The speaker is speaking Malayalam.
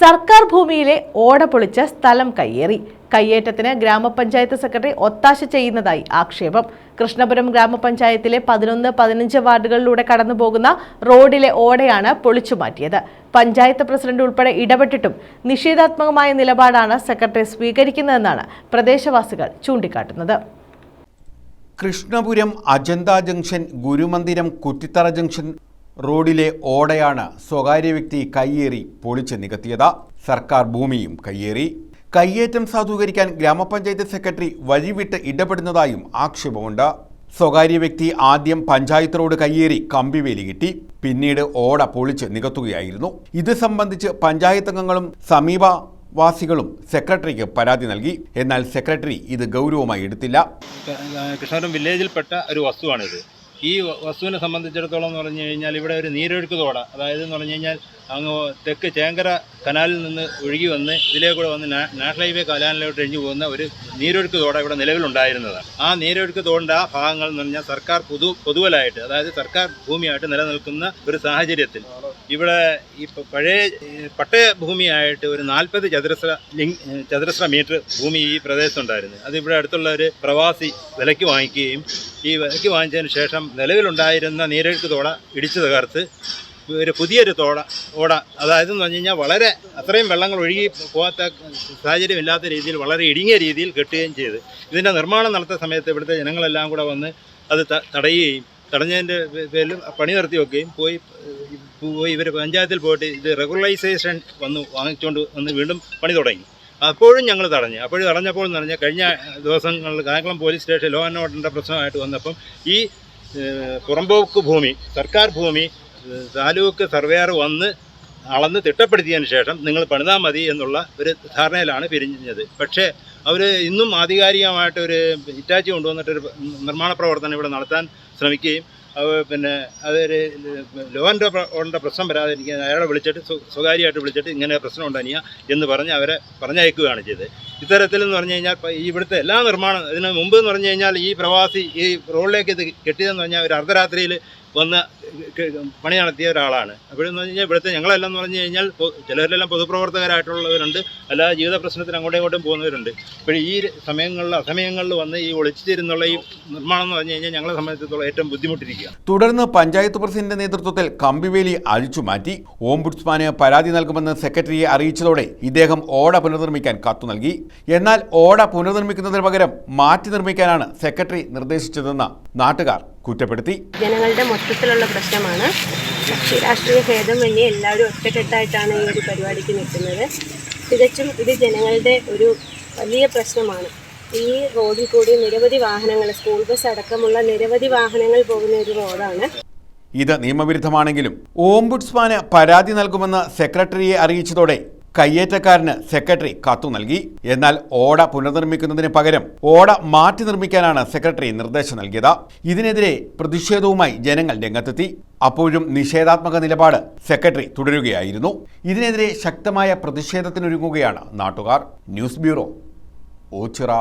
സർക്കാർ ഭൂമിയിലെ ഓട പൊളിച്ച് സ്ഥലം കയ്യേറി. കയ്യേറ്റത്തിന് ഗ്രാമപഞ്ചായത്ത് സെക്രട്ടറി ഒത്താശ ചെയ്യുന്നതായി ആക്ഷേപം. കൃഷ്ണപുരം ഗ്രാമപഞ്ചായത്തിലെ പതിനൊന്ന് പതിനഞ്ച് വാർഡുകളിലൂടെ കടന്നുപോകുന്ന റോഡിലെ ഓടയാണ് പൊളിച്ചു മാറ്റിയത്. പഞ്ചായത്ത് പ്രസിഡന്റ് ഉൾപ്പെടെ ഇടപെട്ടിട്ടും നിഷേധാത്മകമായ നിലപാടാണ് സെക്രട്ടറി സ്വീകരിക്കുന്നതെന്നാണ് പ്രദേശവാസികൾ ചൂണ്ടിക്കാട്ടുന്നത്. കൃഷ്ണപുരം അജന്ത ജംഗ്ഷൻ ഗുരുമന്ദിരം കുറ്റിത്തറ ജംഗ്ഷൻ റോഡിലെ ഓടയാണ് സ്വകാര്യ വ്യക്തി കയ്യേറി പൊളിച്ച് നികത്തിയത്. സർക്കാർ ഭൂമിയും കയ്യേറി. കയ്യേറ്റം സാധൂകരിക്കാൻ ഗ്രാമപഞ്ചായത്ത് സെക്രട്ടറി വഴിവിട്ട് ഇടപെടുന്നതായും ആക്ഷേപമുണ്ട്. സ്വകാര്യ വ്യക്തി ആദ്യം പഞ്ചായത്ത് റോഡ് കയ്യേറി കമ്പിവേലി കിട്ടി. പിന്നീട് ഓട പൊളിച്ച് നികത്തുകയായിരുന്നു. ഇത് സംബന്ധിച്ച് പഞ്ചായത്ത് അംഗങ്ങളും സമീപ വാസികളും സെക്രട്ടറിക്ക് പരാതി നൽകി. എന്നാൽ സെക്രട്ടറി ഇത് ഗൗരവമായി എടുത്തില്ല. കൃഷ്ണപുരം വില്ലേജിൽപ്പെട്ട ഒരു വസ്തുവാണിത്. ഈ വസ്തുവിനെ സംബന്ധിച്ചിടത്തോളം എന്ന് പറഞ്ഞു കഴിഞ്ഞാൽ ഇവിടെ ഒരു നീരൊഴുക്ക് തോട അതായത് എന്ന് പറഞ്ഞു കഴിഞ്ഞാൽ അങ്ങ് തെക്ക് ചേങ്കര കനാലിൽ നിന്ന് ഒഴുകി വന്ന് ഇതിലേ കൂടെ വന്ന് നാഷണൽ ഹൈവേ കനാലിലോട്ട് ഒഴിഞ്ഞു പോകുന്ന ഒരു നീരൊഴുക്ക് തോട ഇവിടെ നിലവിലുണ്ടായിരുന്നതാണ് ആ നീരൊഴുക്ക് തോടിന്റെ ആ ഭാഗങ്ങൾ എന്ന് പറഞ്ഞാൽ സർക്കാർ പൊതു പൊതുവലായിട്ട് അതായത് സർക്കാർ ഭൂമിയായിട്ട് നിലനിൽക്കുന്ന ഒരു സാഹചര്യത്തിൽ ഇവിടെ ഈ പഴയ പട്ടയ ഭൂമിയായിട്ട് ഒരു നാൽപ്പത് ചതുരശ്ര ചതുരശ്ര മീറ്റർ ഭൂമി ഈ പ്രദേശത്തുണ്ടായിരുന്നു. അത് ഇവിടെ അടുത്തുള്ള ഒരു പ്രവാസി വിലയ്ക്ക് വാങ്ങിക്കുകയും ഈ വിലക്ക് വാങ്ങിച്ചതിന് ശേഷം നിലവിലുണ്ടായിരുന്ന നീരൊഴുക്ക് തോട ഇടിച്ചു തകർത്ത് ഒരു പുതിയൊരു തോട ഓട അതായത് എന്ന് പറഞ്ഞു കഴിഞ്ഞാൽ വളരെ അത്രയും വെള്ളങ്ങൾ ഒഴുകി പോകാത്ത സാഹചര്യമില്ലാത്ത രീതിയിൽ വളരെ ഇടുങ്ങിയ രീതിയിൽ കെട്ടുകയും ചെയ്ത്. ഇതിന്റെ നിർമ്മാണം നടത്തിയ സമയത്ത് ഇവിടുത്തെ ജനങ്ങളെല്ലാം കൂടെ വന്ന് അത് തടയുകയും തടഞ്ഞതിന്റെ പേരിൽ പണി നിർത്തി വെക്കുകയും പോയി പോയി ഇവർ പഞ്ചായത്തിൽ പോയിട്ട് ഇത് റെഗുലറൈസേഷൻ വന്ന് വാങ്ങിച്ചുകൊണ്ട് വന്ന് വീണ്ടും പണി തുടങ്ങി. അപ്പോഴും ഞങ്ങൾ തടഞ്ഞു. അപ്പോഴും തടഞ്ഞപ്പോൾ എന്ന് പറഞ്ഞാൽ കഴിഞ്ഞ ദിവസങ്ങളിൽ Kayamkulam police station law and ഓർഡറിന്റെ പ്രശ്നമായിട്ട് വന്നപ്പം ഈ പുറമ്പോക്ക് ഭൂമി സർക്കാർ ഭൂമി താലൂക്ക് സർവേയർ വന്ന് അളന്ന് തിട്ടപ്പെടുത്തിയതിന് ശേഷം നിങ്ങൾ പണിതാൽ മതി എന്നുള്ള ഒരു ധാരണയിലാണ് പിരിഞ്ഞത്. പക്ഷേ അവർ ഇന്നും ആധികാരികമായിട്ട് ഒരു ഇറ്റാച്ചി കൊണ്ടുവന്നിട്ടൊരു നിർമ്മാണ പ്രവർത്തനം ഇവിടെ നടത്താൻ ശ്രമിക്കുകയും പിന്നെ അതൊരു ലോന്റെ ഉണ്ട പ്രശ്നം വരാതിരിക്കാൻ അയാളെ വിളിച്ചിട്ട് സ്വ- സ്വകാര്യമായിട്ട് വിളിച്ചിട്ട് ഇങ്ങനെ പ്രശ്നം ഉണ്ടാനിയാ എന്ന് പറഞ്ഞ് അവരെ പറഞ്ഞയക്കുകയാണ് ചെയ്തത്. ഇത്തരത്തിൽ എന്ന് പറഞ്ഞു കഴിഞ്ഞാൽ ഇവിടുത്തെ എല്ലാ നിർമ്മാണം ഇതിന് മുമ്പ് എന്ന് പറഞ്ഞു കഴിഞ്ഞാൽ ഈ പ്രവാസി ഈ റോഡിലേക്ക് ഇത് കെട്ടിയതെന്ന് പറഞ്ഞാൽ ഒരു അർദ്ധരാത്രിയിൽ വന്ന് പണി നടത്തിയ ഒരാളാണ്. അപ്പോഴെന്ന് പറഞ്ഞു കഴിഞ്ഞാൽ ഇവിടുത്തെ ഞങ്ങളെല്ലാം എന്ന് പറഞ്ഞു കഴിഞ്ഞാൽ ചിലരിലെല്ലാം ചിലരെല്ലാം പൊതുപ്രവർത്തകരായിട്ടുള്ളവരുണ്ട്. അല്ലാതെ ജീവിത പ്രശ്നത്തിന് അങ്ങോട്ടും ഇങ്ങോട്ടും പോകുന്നവരുണ്ട്. അപ്പോൾ ഈ സമയങ്ങളിൽ അസമയങ്ങളിൽ വന്ന് ഈ ഒളിച്ചിരുന്നുള്ള ഈ നിർമ്മാണം എന്ന് പറഞ്ഞു കഴിഞ്ഞാൽ ഞങ്ങളെ സംബന്ധിച്ചിടത്തോളം ഏറ്റവും ബുദ്ധിമുട്ടിരിക്കുക. തുടർന്ന് പഞ്ചായത്ത് പ്രസിഡന്റിന്റെ നേതൃത്വത്തിൽ കമ്പിവേലി അഴിച്ചുമാറ്റി ഓംബുഡ്സ്മാന് പരാതി നൽകുമെന്ന് സെക്രട്ടറിയെ അറിയിച്ചതോടെ ഇദ്ദേഹം ഓട പുനർനിർമ്മിക്കാൻ കത്തു നൽകി. എന്നാൽ ഓട പുനർനിർമ്മിക്കുന്നതിന് പകരം മാറ്റി നിർമ്മിക്കാനാണ് സെക്രട്ടറി നിർദ്ദേശിച്ചതെന്ന് നാട്ടുകാർ കുറ്റപ്പെടുത്തി. ജനങ്ങളുടെ മൊത്തത്തിലുള്ള പ്രശ്നമാണ്. കക്ഷി രാഷ്ട്രീയ ഭേദമന്യേ എല്ലാവരും ഒറ്റക്കെട്ടായിട്ടാണ് ഈ ഒരു പരിപാടിക്ക് നിൽക്കുന്നത്. തികച്ചും ഇത് ജനങ്ങളുടെ ഒരു വലിയ പ്രശ്നമാണ്. ഈ റോഡിൽ കൂടി നിരവധി വാഹനങ്ങൾ സ്കൂൾ ബസ് അടക്കമുള്ള നിരവധി വാഹനങ്ങൾ പോകുന്ന ഒരു റോഡാണ്. ഇത് നിയമവിരുദ്ധമാണെങ്കിലും ഓംബുഡ്സ്മാന് പരാതി നൽകുമെന്ന് സെക്രട്ടറിയെ അറിയിച്ചതോടെ കയ്യേറ്റക്കാരന് സെക്രട്ടറി കത്തു നൽകി. എന്നാൽ ഓട പുനർനിർമ്മിക്കുന്നതിന് പകരം ഓട മാറ്റി നിർമ്മിക്കാനാണ് സെക്രട്ടറി നിർദ്ദേശം നൽകിയത്. ഇതിനെതിരെ പ്രതിഷേധവുമായി ജനങ്ങൾ രംഗത്തെത്തി. അപ്പോഴും നിഷേധാത്മക നിലപാട് സെക്രട്ടറി തുടരുകയായിരുന്നു. ഇതിനെതിരെ ശക്തമായ പ്രതിഷേധത്തിനൊരുങ്ങുകയാണ് നാട്ടുകാർ. News bureau Ochira.